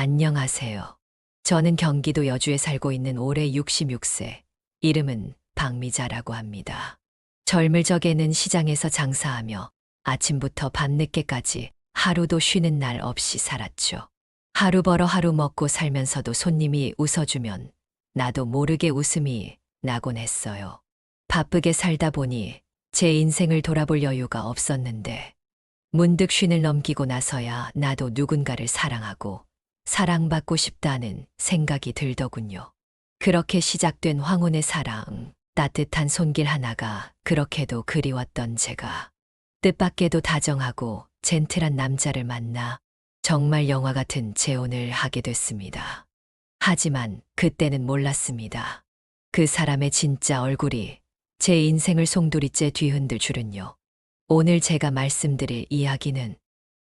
안녕하세요. 저는 경기도 여주에 살고 있는 올해 66세, 이름은 박미자라고 합니다. 젊을 적에는 시장에서 장사하며 아침부터 밤늦게까지 하루도 쉬는 날 없이 살았죠. 하루 벌어 하루 먹고 살면서도 손님이 웃어주면 나도 모르게 웃음이 나곤 했어요. 바쁘게 살다 보니 제 인생을 돌아볼 여유가 없었는데 문득 쉰을 넘기고 나서야 나도 누군가를 사랑하고 사랑받고 싶다는 생각이 들더군요. 그렇게 시작된 황혼의 사랑, 따뜻한 손길 하나가 그렇게도 그리웠던 제가 뜻밖에도 다정하고 젠틀한 남자를 만나 정말 영화 같은 재혼을 하게 됐습니다. 하지만 그때는 몰랐습니다. 그 사람의 진짜 얼굴이 제 인생을 송두리째 뒤흔들 줄은요. 오늘 제가 말씀드릴 이야기는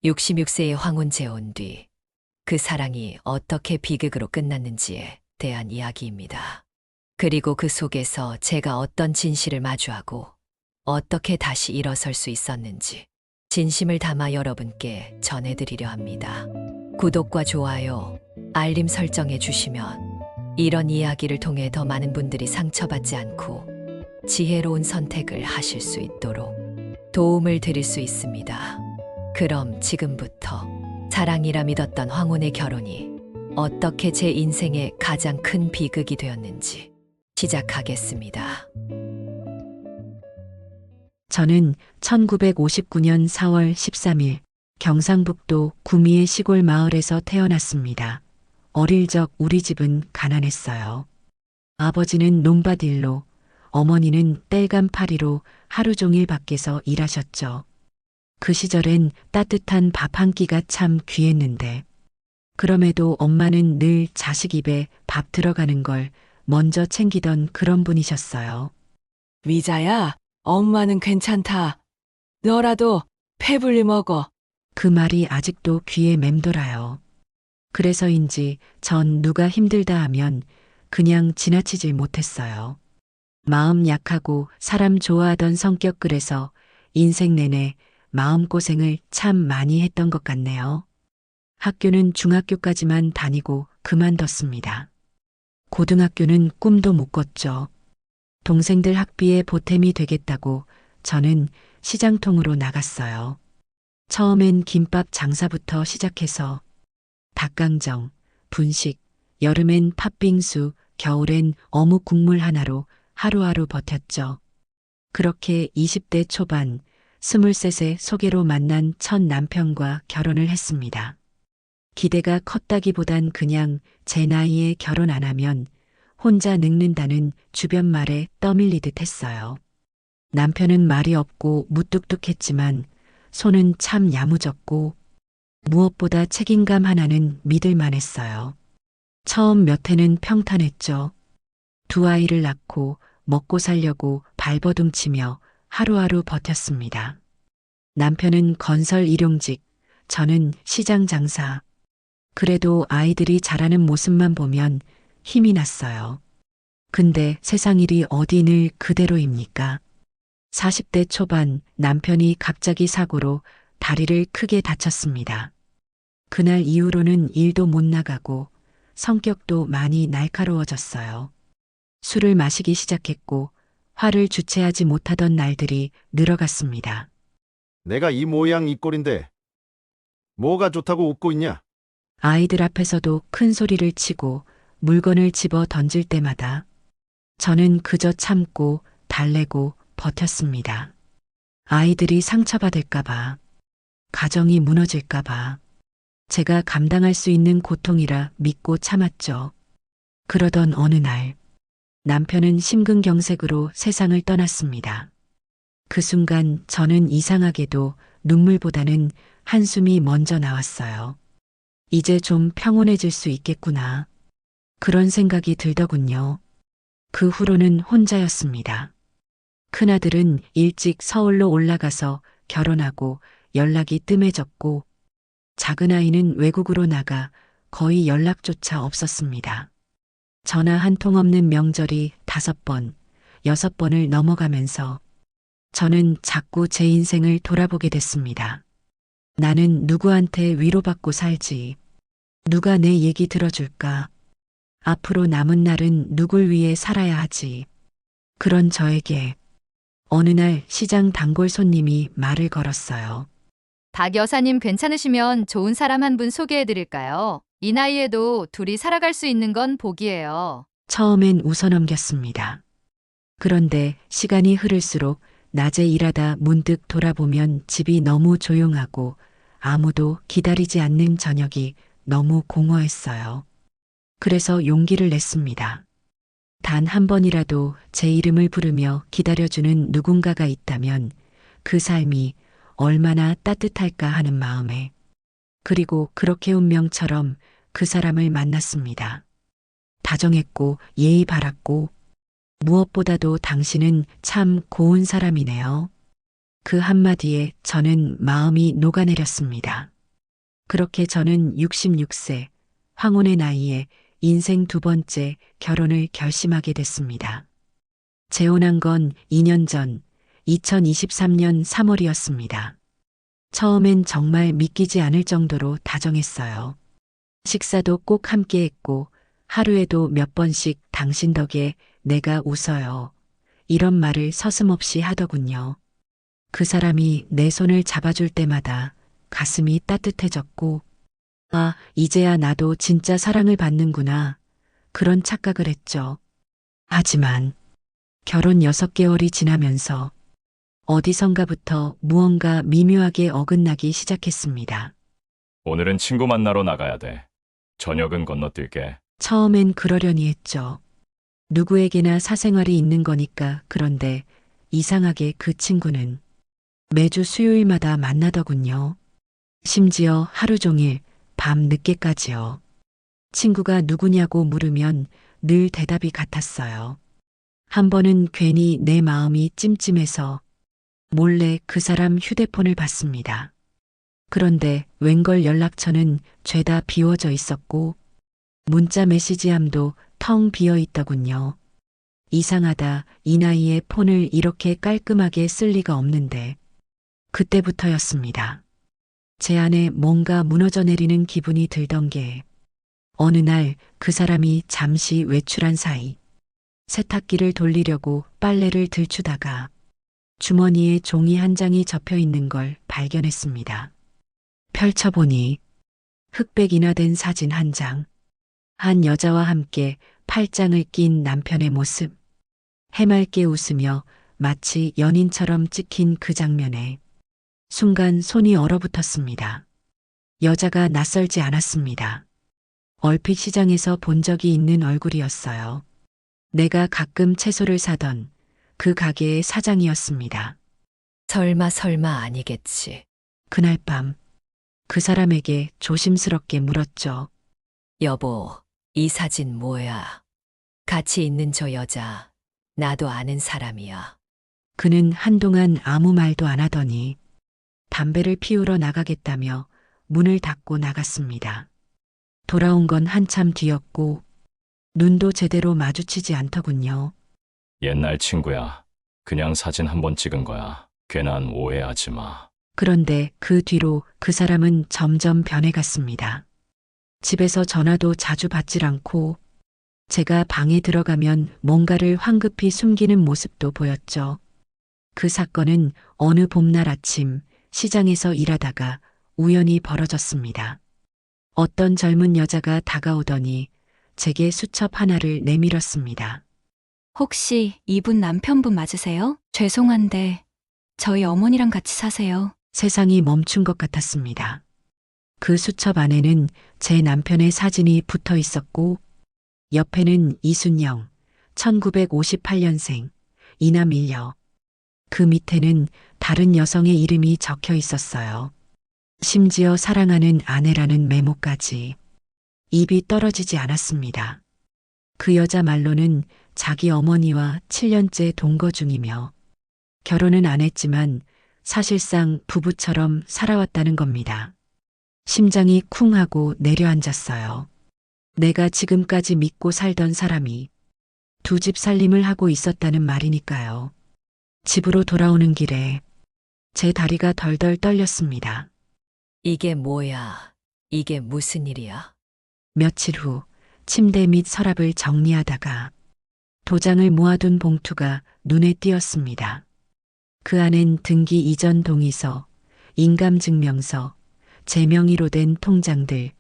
66세의 황혼 재혼 뒤 그 사랑이 어떻게 비극으로 끝났는지에 대한 이야기입니다. 그리고 그 속에서 제가 어떤 진실을 마주하고 어떻게 다시 일어설 수 있었는지 진심을 담아 여러분께 전해드리려 합니다. 구독과 좋아요, 알림 설정해 주시면 이런 이야기를 통해 더 많은 분들이 상처받지 않고 지혜로운 선택을 하실 수 있도록 도움을 드릴 수 있습니다. 그럼 지금부터 사랑이라 믿었던 황혼의 결혼이 어떻게 제 인생의 가장 큰 비극이 되었는지 시작하겠습니다. 저는 1959년 4월 13일 경상북도 구미의 시골 마을에서 태어났습니다. 어릴 적 우리 집은 가난했어요. 아버지는 논밭일로, 어머니는 땔감 파리로 하루 종일 밖에서 일하셨죠. 그 시절엔 따뜻한 밥 한 끼가 참 귀했는데, 그럼에도 엄마는 늘 자식 입에 밥 들어가는 걸 먼저 챙기던 그런 분이셨어요. 미자야, 엄마는 괜찮다. 너라도 배불리 먹어. 그 말이 아직도 귀에 맴돌아요. 그래서인지 전 누가 힘들다 하면 그냥 지나치질 못했어요. 마음 약하고 사람 좋아하던 성격 그래서 인생 내내 마음고생을 참 많이 했던 것 같네요. 학교는 중학교까지만 다니고 그만뒀습니다. 고등학교는 꿈도 못 꿨죠. 동생들 학비에 보탬이 되겠다고 저는 시장통으로 나갔어요. 처음엔 김밥 장사부터 시작해서 닭강정, 분식, 여름엔 팥빙수, 겨울엔 어묵 국물 하나로 하루하루 버텼죠. 그렇게 20대 초반, 23세 소개로 만난 첫 남편과 결혼을 했습니다. 기대가 컸다기보단 그냥 제 나이에 결혼 안 하면 혼자 늙는다는 주변 말에 떠밀리듯 했어요. 남편은 말이 없고 무뚝뚝했지만 손은 참 야무졌고 무엇보다 책임감 하나는 믿을만 했어요. 처음 몇 해는 평탄했죠. 두 아이를 낳고 먹고 살려고 발버둥 치며 하루하루 버텼습니다. 남편은 건설 일용직, 저는 시장 장사. 그래도 아이들이 자라는 모습만 보면 힘이 났어요. 근데 세상 일이 어디 늘 그대로입니까? 40대 초반 남편이 갑자기 사고로 다리를 크게 다쳤습니다. 그날 이후로는 일도 못 나가고 성격도 많이 날카로워졌어요. 술을 마시기 시작했고 화를 주체하지 못하던 날들이 늘어갔습니다. 내가 이 모양 이 꼴인데 뭐가 좋다고 웃고 있냐? 아이들 앞에서도 큰 소리를 치고 물건을 집어 던질 때마다 저는 그저 참고 달래고 버텼습니다. 아이들이 상처받을까봐, 가정이 무너질까봐, 제가 감당할 수 있는 고통이라 믿고 참았죠. 그러던 어느 날, 남편은 심근경색으로 세상을 떠났습니다. 그 순간 저는 이상하게도 눈물보다는 한숨이 먼저 나왔어요. 이제 좀 평온해질 수 있겠구나. 그런 생각이 들더군요. 그 후로는 혼자였습니다. 큰아들은 일찍 서울로 올라가서 결혼하고 연락이 뜸해졌고, 작은 아이는 외국으로 나가 거의 연락조차 없었습니다. 전화 한 통 없는 명절이 다섯 번, 여섯 번을 넘어가면서 저는 자꾸 제 인생을 돌아보게 됐습니다. 나는 누구한테 위로받고 살지. 누가 내 얘기 들어줄까? 앞으로 남은 날은 누굴 위해 살아야 하지. 그런 저에게 어느 날 시장 단골 손님이 말을 걸었어요. 박 여사님 괜찮으시면 좋은 사람 한 분 소개해 드릴까요? 이 나이에도 둘이 살아갈 수 있는 건 복이에요. 처음엔 웃어넘겼습니다. 그런데 시간이 흐를수록 낮에 일하다 문득 돌아보면 집이 너무 조용하고 아무도 기다리지 않는 저녁이 너무 공허했어요. 그래서 용기를 냈습니다. 단 한 번이라도 제 이름을 부르며 기다려주는 누군가가 있다면 그 삶이 얼마나 따뜻할까 하는 마음에 그리고 그렇게 운명처럼 그 사람을 만났습니다. 다정했고 예의 바랐고 무엇보다도 당신은 참 고운 사람이네요. 그 한마디에 저는 마음이 녹아내렸습니다. 그렇게 저는 66세, 황혼의 나이에 인생 두 번째 결혼을 결심하게 됐습니다. 재혼한 건 2년 전, 2023년 3월이었습니다. 처음엔 정말 믿기지 않을 정도로 다정했어요. 식사도 꼭 함께 했고, 하루에도 몇 번씩 당신 덕에 내가 웃어요. 이런 말을 서슴없이 하더군요. 그 사람이 내 손을 잡아줄 때마다 가슴이 따뜻해졌고, 아, 이제야 나도 진짜 사랑을 받는구나. 그런 착각을 했죠. 하지만 결혼 6개월이 지나면서 어디선가부터 무언가 미묘하게 어긋나기 시작했습니다. 오늘은 친구 만나러 나가야 돼. 저녁은 건너뛸게. 처음엔 그러려니 했죠. 누구에게나 사생활이 있는 거니까 그런데 이상하게 그 친구는 매주 수요일마다 만나더군요. 심지어 하루 종일 밤 늦게까지요. 친구가 누구냐고 물으면 늘 대답이 같았어요. 한 번은 괜히 내 마음이 찜찜해서 몰래 그 사람 휴대폰을 봤습니다. 그런데 웬걸 연락처는 죄다 비워져 있었고 문자 메시지함도 텅 비어 있더군요. 이상하다. 이 나이에 폰을 이렇게 깔끔하게 쓸 리가 없는데. 그때부터였습니다. 제 안에 뭔가 무너져 내리는 기분이 들던 게 어느 날 그 사람이 잠시 외출한 사이 세탁기를 돌리려고 빨래를 들추다가 주머니에 종이 한 장이 접혀 있는 걸 발견했습니다. 펼쳐보니 흑백 인화된 사진 한 장. 한 여자와 함께 팔짱을 낀 남편의 모습. 해맑게 웃으며 마치 연인처럼 찍힌 그 장면에 순간 손이 얼어붙었습니다. 여자가 낯설지 않았습니다. 얼핏 시장에서 본 적이 있는 얼굴이었어요. 내가 가끔 채소를 사던 그 가게의 사장이었습니다. 설마 설마 아니겠지. 그날 밤 그 사람에게 조심스럽게 물었죠. 여보, 이 사진 뭐야? 같이 있는 저 여자, 나도 아는 사람이야. 그는 한동안 아무 말도 안 하더니 담배를 피우러 나가겠다며 문을 닫고 나갔습니다. 돌아온 건 한참 뒤였고 눈도 제대로 마주치지 않더군요. 옛날 친구야. 그냥 사진 한 번 찍은 거야. 괜한 오해하지 마. 그런데 그 뒤로 그 사람은 점점 변해갔습니다. 집에서 전화도 자주 받질 않고 제가 방에 들어가면 뭔가를 황급히 숨기는 모습도 보였죠. 그 사건은 어느 봄날 아침 시장에서 일하다가 우연히 벌어졌습니다. 어떤 젊은 여자가 다가오더니 제게 수첩 하나를 내밀었습니다. 혹시 이분 남편분 맞으세요? 죄송한데 저희 어머니랑 같이 사세요. 세상이 멈춘 것 같았습니다. 그 수첩 안에는 제 남편의 사진이 붙어 있었고, 옆에는 이순영, 1958년생, 이남 일녀. 그 밑에는 다른 여성의 이름이 적혀 있었어요. 심지어 사랑하는 아내라는 메모까지. 입이 떨어지지 않았습니다. 그 여자 말로는 자기 어머니와 7년째 동거 중이며, 결혼은 안 했지만 사실상 부부처럼 살아왔다는 겁니다. 심장이 쿵 하고 내려앉았어요. 내가 지금까지 믿고 살던 사람이 두 집 살림을 하고 있었다는 말이니까요. 집으로 돌아오는 길에 제 다리가 덜덜 떨렸습니다. 이게 뭐야? 이게 무슨 일이야? 며칠 후 침대 및 서랍을 정리하다가 도장을 모아둔 봉투가 눈에 띄었습니다. 그 안엔 등기 이전 동의서, 인감증명서, 제 명의로 된 통장들,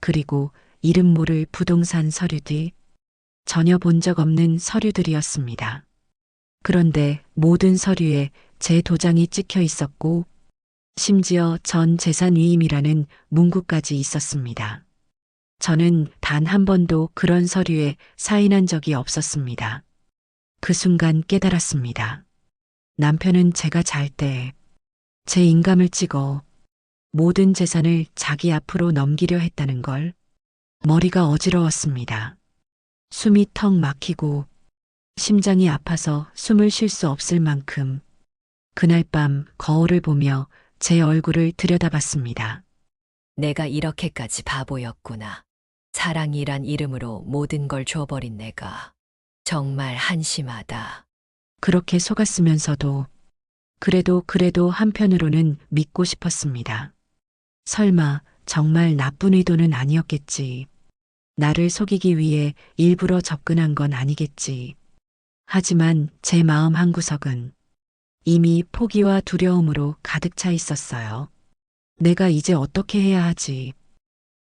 그리고 이름 모를 부동산 서류들, 전혀 본 적 없는 서류들이었습니다. 그런데 모든 서류에 제 도장이 찍혀 있었고, 심지어 전 재산 위임이라는 문구까지 있었습니다. 저는 단 한 번도 그런 서류에 사인한 적이 없었습니다. 그 순간 깨달았습니다. 남편은 제가 잘 때 제 인감을 찍어 모든 재산을 자기 앞으로 넘기려 했다는 걸 머리가 어지러웠습니다. 숨이 턱 막히고 심장이 아파서 숨을 쉴 수 없을 만큼 그날 밤 거울을 보며 제 얼굴을 들여다봤습니다. 내가 이렇게까지 바보였구나. 사랑이란 이름으로 모든 걸 줘버린 내가. 정말 한심하다. 그렇게 속았으면서도 그래도 그래도 한편으로는 믿고 싶었습니다. 설마 정말 나쁜 의도는 아니었겠지. 나를 속이기 위해 일부러 접근한 건 아니겠지. 하지만 제 마음 한구석은 이미 포기와 두려움으로 가득 차 있었어요. 내가 이제 어떻게 해야 하지?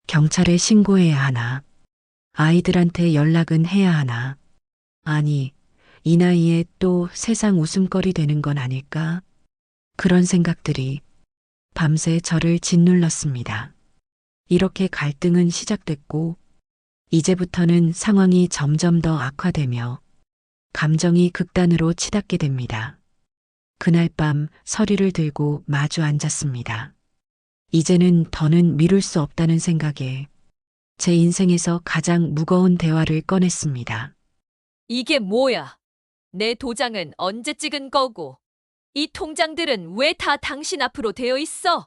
경찰에 신고해야 하나? 아이들한테 연락은 해야 하나? 아니, 이 나이에 또 세상 웃음거리 되는 건 아닐까? 그런 생각들이 밤새 저를 짓눌렀습니다. 이렇게 갈등은 시작됐고, 이제부터는 상황이 점점 더 악화되며, 감정이 극단으로 치닫게 됩니다. 그날 밤 서류를 들고 마주 앉았습니다. 이제는 더는 미룰 수 없다는 생각에 제 인생에서 가장 무거운 대화를 꺼냈습니다. 이게 뭐야? 내 도장은 언제 찍은 거고? 이 통장들은 왜 다 당신 앞으로 되어 있어?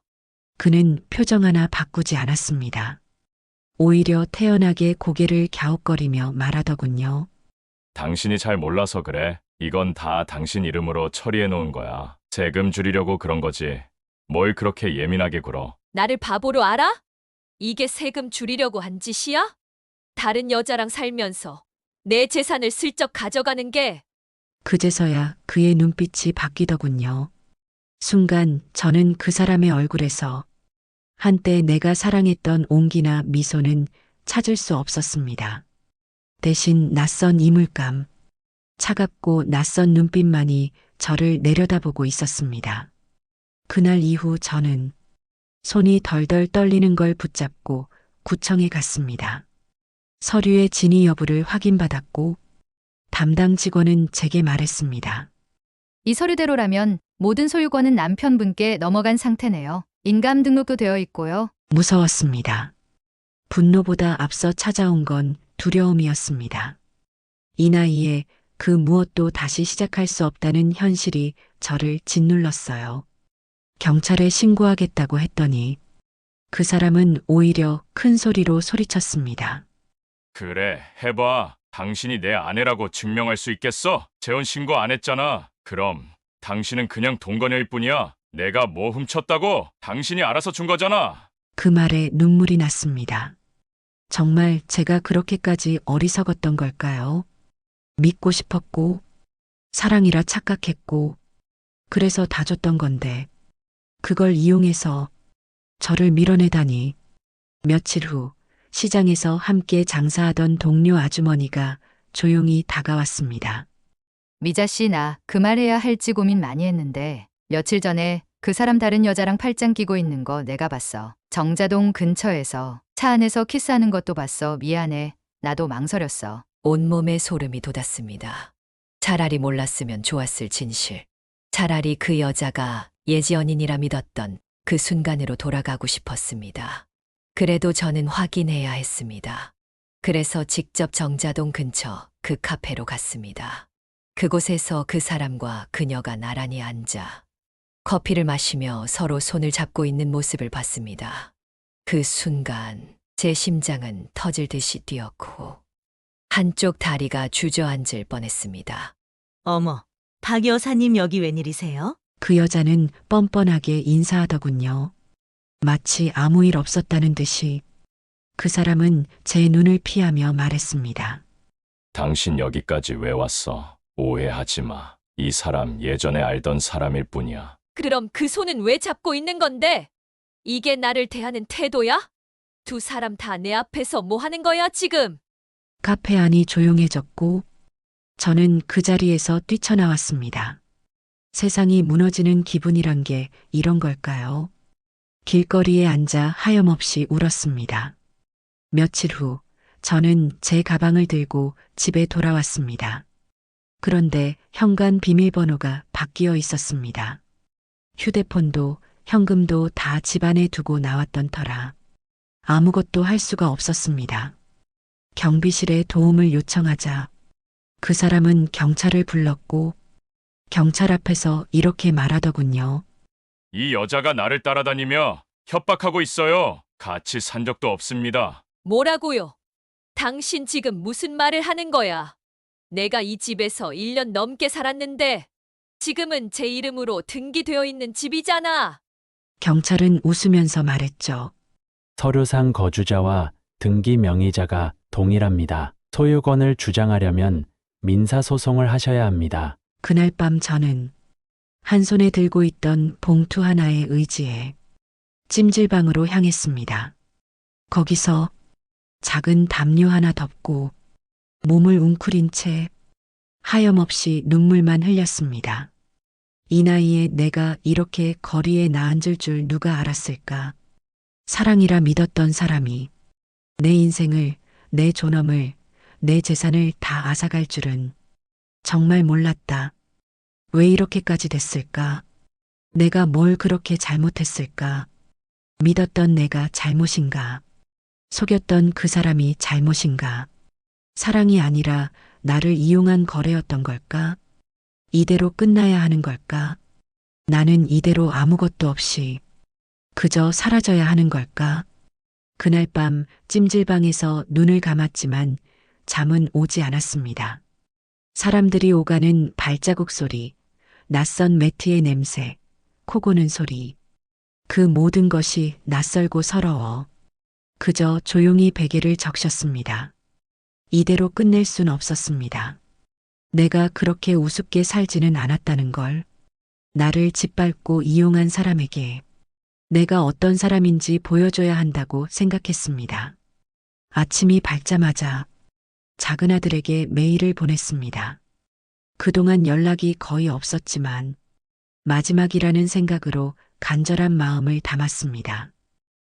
그는 표정 하나 바꾸지 않았습니다. 오히려 태연하게 고개를 갸웃거리며 말하더군요. 당신이 잘 몰라서 그래. 이건 다 당신 이름으로 처리해 놓은 거야. 세금 줄이려고 그런 거지. 뭘 그렇게 예민하게 굴어. 나를 바보로 알아? 이게 세금 줄이려고 한 짓이야? 다른 여자랑 살면서 내 재산을 슬쩍 가져가는 게 그제서야 그의 눈빛이 바뀌더군요. 순간 저는 그 사람의 얼굴에서 한때 내가 사랑했던 온기나 미소는 찾을 수 없었습니다. 대신 낯선 이물감, 차갑고 낯선 눈빛만이 저를 내려다보고 있었습니다. 그날 이후 저는 손이 덜덜 떨리는 걸 붙잡고 구청에 갔습니다. 서류의 진위 여부를 확인받았고 담당 직원은 제게 말했습니다. 이 서류대로라면 모든 소유권은 남편분께 넘어간 상태네요. 인감 등록도 되어 있고요. 무서웠습니다. 분노보다 앞서 찾아온 건 두려움이었습니다. 이 나이에 그 무엇도 다시 시작할 수 없다는 현실이 저를 짓눌렀어요. 경찰에 신고하겠다고 했더니 그 사람은 오히려 큰 소리로 소리쳤습니다. 그래, 해봐. 당신이 내 아내라고 증명할 수 있겠어? 재혼 신고 안 했잖아. 그럼 당신은 그냥 동거녀일 뿐이야. 내가 뭐 훔쳤다고? 당신이 알아서 준 거잖아. 그 말에 눈물이 났습니다. 정말 제가 그렇게까지 어리석었던 걸까요? 믿고 싶었고, 사랑이라 착각했고, 그래서 다 줬던 건데, 그걸 이용해서 저를 밀어내다니. 며칠 후 시장에서 함께 장사하던 동료 아주머니가 조용히 다가왔습니다. 미자 씨, 나 그 말해야 할지 고민 많이 했는데 며칠 전에 그 사람 다른 여자랑 팔짱 끼고 있는 거 내가 봤어. 정자동 근처에서 차 안에서 키스하는 것도 봤어. 미안해. 나도 망설였어. 온몸에 소름이 돋았습니다. 차라리 몰랐으면 좋았을 진실. 차라리 그 여자가 예지연인이라 믿었던 그 순간으로 돌아가고 싶었습니다. 그래도 저는 확인해야 했습니다. 그래서 직접 정자동 근처 그 카페로 갔습니다. 그곳에서 그 사람과 그녀가 나란히 앉아 커피를 마시며 서로 손을 잡고 있는 모습을 봤습니다. 그 순간 제 심장은 터질 듯이 뛰었고 한쪽 다리가 주저앉을 뻔했습니다. 어머, 박 여사님 여기 웬일이세요? 그 여자는 뻔뻔하게 인사하더군요. 마치 아무 일 없었다는 듯이 그 사람은 제 눈을 피하며 말했습니다. 당신 여기까지 왜 왔어? 오해하지 마. 이 사람 예전에 알던 사람일 뿐이야. 그럼 그 손은 왜 잡고 있는 건데? 이게 나를 대하는 태도야? 두 사람 다 내 앞에서 뭐 하는 거야, 지금? 카페 안이 조용해졌고 저는 그 자리에서 뛰쳐나왔습니다. 세상이 무너지는 기분이란 게 이런 걸까요? 길거리에 앉아 하염없이 울었습니다. 며칠 후 저는 제 가방을 들고 집에 돌아왔습니다. 그런데 현관 비밀번호가 바뀌어 있었습니다. 휴대폰도 현금도 다 집안에 두고 나왔던 터라 아무것도 할 수가 없었습니다. 경비실에 도움을 요청하자 그 사람은 경찰을 불렀고 경찰 앞에서 이렇게 말하더군요. 이 여자가 나를 따라다니며 협박하고 있어요. 같이 산 적도 없습니다. 뭐라고요? 당신 지금 무슨 말을 하는 거야? 내가 이 집에서 1년 넘게 살았는데 지금은 제 이름으로 등기되어 있는 집이잖아. 경찰은 웃으면서 말했죠. 서류상 거주자와 등기 명의자가 동일합니다. 소유권을 주장하려면 민사소송을 하셔야 합니다. 그날 밤 저는 한 손에 들고 있던 봉투 하나에 의지해 찜질방으로 향했습니다. 거기서 작은 담요 하나 덮고 몸을 웅크린 채 하염없이 눈물만 흘렸습니다. 이 나이에 내가 이렇게 거리에 나앉을 줄 누가 알았을까? 사랑이라 믿었던 사람이 내 인생을, 내 존엄을, 내 재산을 다 앗아갈 줄은 정말 몰랐다. 왜 이렇게까지 됐을까? 내가 뭘 그렇게 잘못했을까? 믿었던 내가 잘못인가? 속였던 그 사람이 잘못인가? 사랑이 아니라 나를 이용한 거래였던 걸까? 이대로 끝나야 하는 걸까? 나는 이대로 아무것도 없이 그저 사라져야 하는 걸까? 그날 밤 찜질방에서 눈을 감았지만 잠은 오지 않았습니다. 사람들이 오가는 발자국 소리, 낯선 매트의 냄새, 코 고는 소리. 그 모든 것이 낯설고 서러워. 그저 조용히 베개를 적셨습니다. 이대로 끝낼 순 없었습니다. 내가 그렇게 우습게 살지는 않았다는 걸. 나를 짓밟고 이용한 사람에게 내가 어떤 사람인지 보여줘야 한다고 생각했습니다. 아침이 밝자마자 작은 아들에게 메일을 보냈습니다. 그동안 연락이 거의 없었지만 마지막이라는 생각으로 간절한 마음을 담았습니다.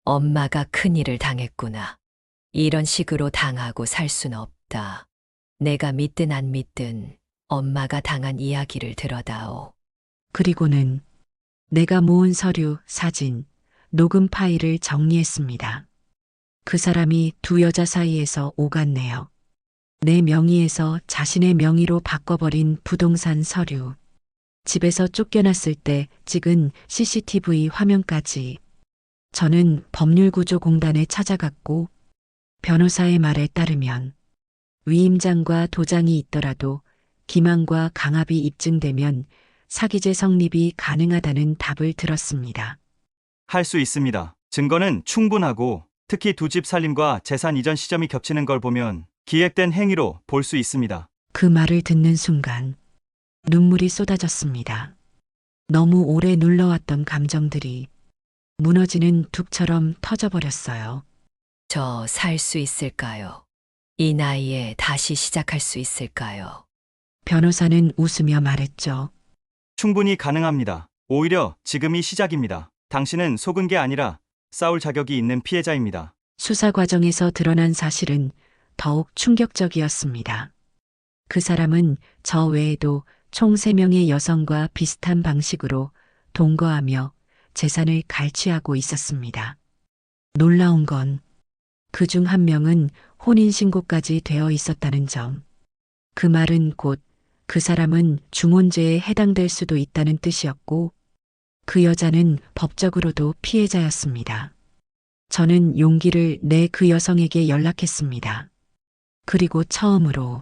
엄마가 큰일을 당했구나. 이런 식으로 당하고 살 순 없다. 내가 믿든 안 믿든 엄마가 당한 이야기를 들어다오. 그리고는 내가 모은 서류, 사진, 녹음 파일을 정리했습니다. 그 사람이 두 여자 사이에서 오갔네요. 내 명의에서 자신의 명의로 바꿔버린 부동산 서류. 집에서 쫓겨났을 때 찍은 CCTV 화면까지. 저는 법률구조공단에 찾아갔고 변호사의 말에 따르면 위임장과 도장이 있더라도 기망과 강압이 입증되면 사기죄 성립이 가능하다는 답을 들었습니다. 할 수 있습니다. 증거는 충분하고 특히 두 집 살림과 재산 이전 시점이 겹치는 걸 보면 기획된 행위로 볼 수 있습니다. 그 말을 듣는 순간 눈물이 쏟아졌습니다. 너무 오래 눌러왔던 감정들이 무너지는 둑처럼 터져버렸어요. 저 살 수 있을까요? 이 나이에 다시 시작할 수 있을까요? 변호사는 웃으며 말했죠. 충분히 가능합니다. 오히려 지금이 시작입니다. 당신은 속은 게 아니라 싸울 자격이 있는 피해자입니다. 수사 과정에서 드러난 사실은 더욱 충격적이었습니다. 그 사람은 저 외에도 총 3명의 여성과 비슷한 방식으로 동거하며 재산을 갈취하고 있었습니다. 놀라운 건 그 중 한 명은 혼인신고까지 되어 있었다는 점. 그 말은 곧 그 사람은 중혼죄에 해당될 수도 있다는 뜻이었고, 그 여자는 법적으로도 피해자였습니다. 저는 용기를 내 그 여성에게 연락했습니다. 그리고 처음으로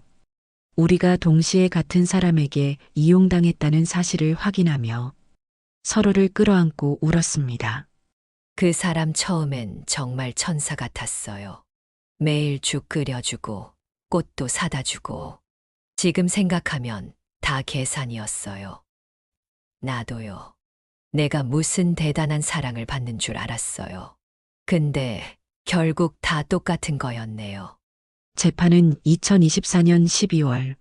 우리가 동시에 같은 사람에게 이용당했다는 사실을 확인하며 서로를 끌어안고 울었습니다. 그 사람 처음엔 정말 천사 같았어요. 매일 죽 끓여주고 꽃도 사다 주고 지금 생각하면 다 계산이었어요. 나도요. 내가 무슨 대단한 사랑을 받는 줄 알았어요. 근데 결국 다 똑같은 거였네요. 재판은 2024년 12월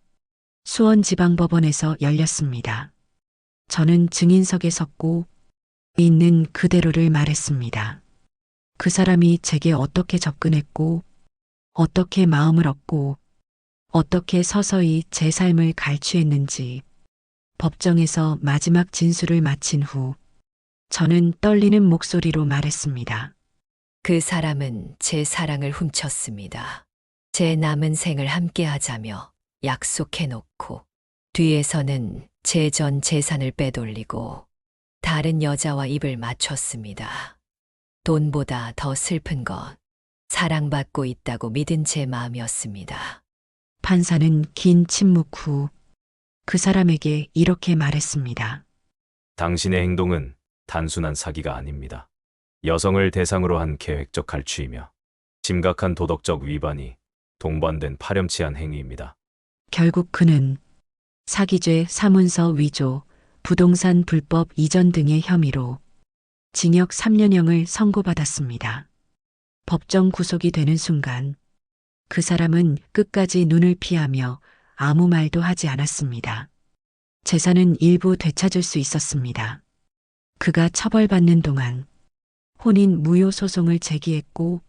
수원지방법원에서 열렸습니다. 저는 증인석에 섰고 있는 그대로를 말했습니다. 그 사람이 제게 어떻게 접근했고, 어떻게 마음을 얻고, 어떻게 서서히 제 삶을 갈취했는지 법정에서 마지막 진술을 마친 후 저는 떨리는 목소리로 말했습니다. 그 사람은 제 사랑을 훔쳤습니다. 제 남은 생을 함께 하자며 약속해 놓고 뒤에서는 제 전 재산을 빼돌리고 다른 여자와 입을 맞췄습니다. 돈보다 더 슬픈 건 사랑받고 있다고 믿은 제 마음이었습니다. 판사는 긴 침묵 후 그 사람에게 이렇게 말했습니다. 당신의 행동은 단순한 사기가 아닙니다. 여성을 대상으로 한 계획적 갈취이며 심각한 도덕적 위반이 동반된 파렴치한 행위입니다. 결국 그는 사기죄, 사문서 위조, 부동산 불법 이전 등의 혐의로 징역 3년형을 선고받았습니다. 법정 구속이 되는 순간 그 사람은 끝까지 눈을 피하며 아무 말도 하지 않았습니다. 재산은 일부 되찾을 수 있었습니다. 그가 처벌받는 동안 혼인 무효 소송을 제기했고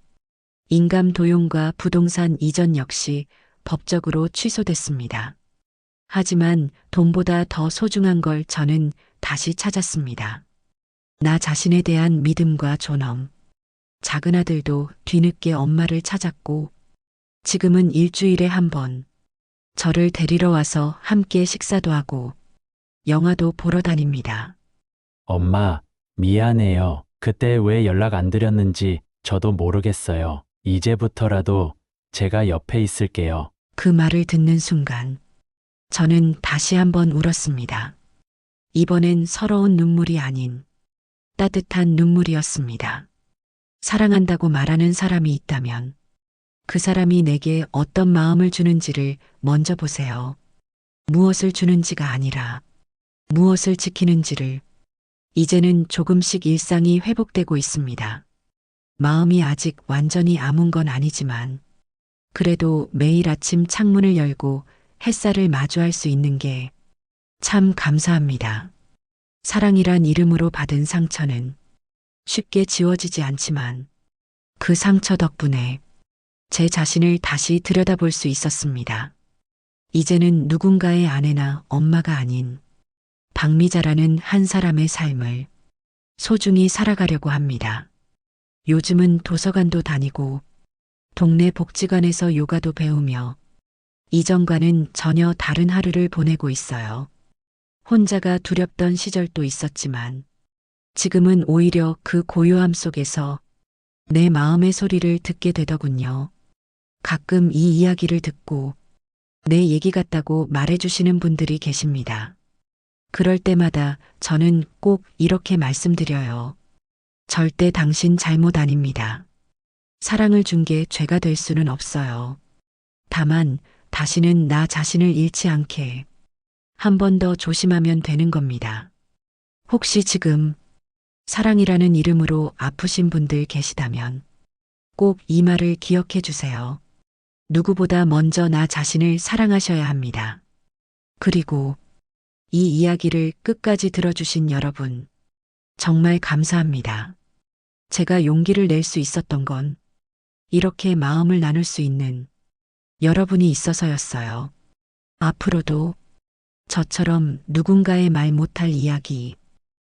인감 도용과 부동산 이전 역시 법적으로 취소됐습니다. 하지만 돈보다 더 소중한 걸 저는 다시 찾았습니다. 나 자신에 대한 믿음과 존엄. 작은 아들도 뒤늦게 엄마를 찾았고 지금은 일주일에 한 번 저를 데리러 와서 함께 식사도 하고 영화도 보러 다닙니다. 엄마, 미안해요. 그때 왜 연락 안 드렸는지 저도 모르겠어요. 이제부터라도 제가 옆에 있을게요. 그 말을 듣는 순간 저는 다시 한번 울었습니다. 이번엔 서러운 눈물이 아닌 따뜻한 눈물이었습니다. 사랑한다고 말하는 사람이 있다면 그 사람이 내게 어떤 마음을 주는지를 먼저 보세요. 무엇을 주는지가 아니라 무엇을 지키는지를 이제는 조금씩 일상이 회복되고 있습니다. 마음이 아직 완전히 아문 건 아니지만 그래도 매일 아침 창문을 열고 햇살을 마주할 수 있는 게 참 감사합니다. 사랑이란 이름으로 받은 상처는 쉽게 지워지지 않지만 그 상처 덕분에 제 자신을 다시 들여다볼 수 있었습니다. 이제는 누군가의 아내나 엄마가 아닌 박미자라는 한 사람의 삶을 소중히 살아가려고 합니다. 요즘은 도서관도 다니고 동네 복지관에서 요가도 배우며 이전과는 전혀 다른 하루를 보내고 있어요. 혼자가 두렵던 시절도 있었지만 지금은 오히려 그 고요함 속에서 내 마음의 소리를 듣게 되더군요. 가끔 이 이야기를 듣고 내 얘기 같다고 말해주시는 분들이 계십니다. 그럴 때마다 저는 꼭 이렇게 말씀드려요. 절대 당신 잘못 아닙니다. 사랑을 준 게 죄가 될 수는 없어요. 다만 다시는 나 자신을 잃지 않게 한 번 더 조심하면 되는 겁니다. 혹시 지금 사랑이라는 이름으로 아프신 분들 계시다면 꼭 이 말을 기억해 주세요. 누구보다 먼저 나 자신을 사랑하셔야 합니다. 그리고 이 이야기를 끝까지 들어주신 여러분, 정말 감사합니다. 제가 용기를 낼 수 있었던 건 이렇게 마음을 나눌 수 있는 여러분이 있어서였어요. 앞으로도 저처럼 누군가의 말 못할 이야기,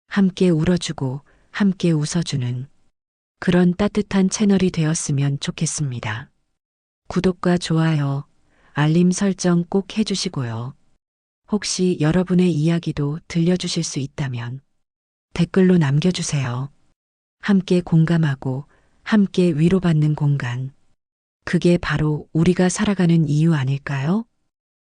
함께 울어주고 함께 웃어주는 그런 따뜻한 채널이 되었으면 좋겠습니다. 구독과 좋아요, 알림 설정 꼭 해주시고요. 혹시 여러분의 이야기도 들려주실 수 있다면 댓글로 남겨주세요. 함께 공감하고 함께 위로받는 공간. 그게 바로 우리가 살아가는 이유 아닐까요?